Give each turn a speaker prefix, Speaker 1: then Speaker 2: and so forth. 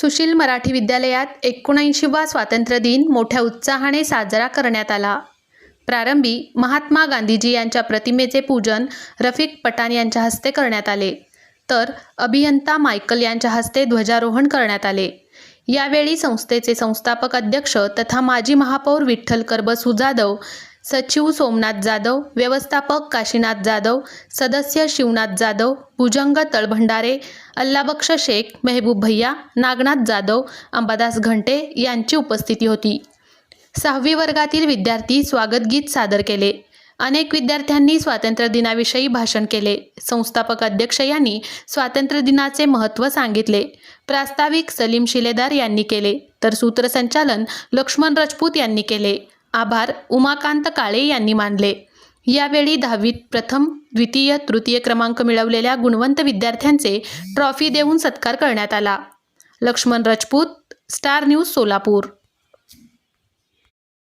Speaker 1: सुशील मराठी विद्यालयात एकोणऐंशीवा स्वातंत्र्य दिन मोठ्या उत्साहाने साजरा करण्यात आला. प्रारंभी महात्मा गांधीजी यांच्या प्रतिमेचे पूजन रफिक पठाण यांच्या हस्ते करण्यात आले. तर अभियंता मायकल यांच्या हस्ते ध्वजारोहण करण्यात आले. यावेळी संस्थेचे संस्थापक अध्यक्ष तथा माजी महापौर विठ्ठल करबसू जाधव सचिव सोमनाथ जाधव व्यवस्थापक काशीनाथ जाधव सदस्य शिवनाथ जाधव भुजंग तळभंडारे अल्लाबक्ष शेख मेहबूब भैया नागनाथ जाधव अंबादास घंटे यांची उपस्थिती होती. सहावी वर्गातील विद्यार्थी स्वागतगीत सादर केले. अनेक विद्यार्थ्यांनी स्वातंत्र्य दिनाविषयी भाषण केले. संस्थापक अध्यक्ष यांनी स्वातंत्र्य दिनाचे महत्त्व सांगितले. प्रास्ताविक सलीम शिलेदार यांनी केले. तर सूत्रसंचालन लक्ष्मण राजपूत यांनी केले. आभार उमाकांत काळे यांनी मानले. यावेळी दहावीत प्रथम द्वितीय तृतीय क्रमांक मिळवलेल्या गुणवंत विद्यार्थ्यांचे ट्रॉफी देऊन सत्कार करण्यात आला. Laxman Rajput star news Solapur.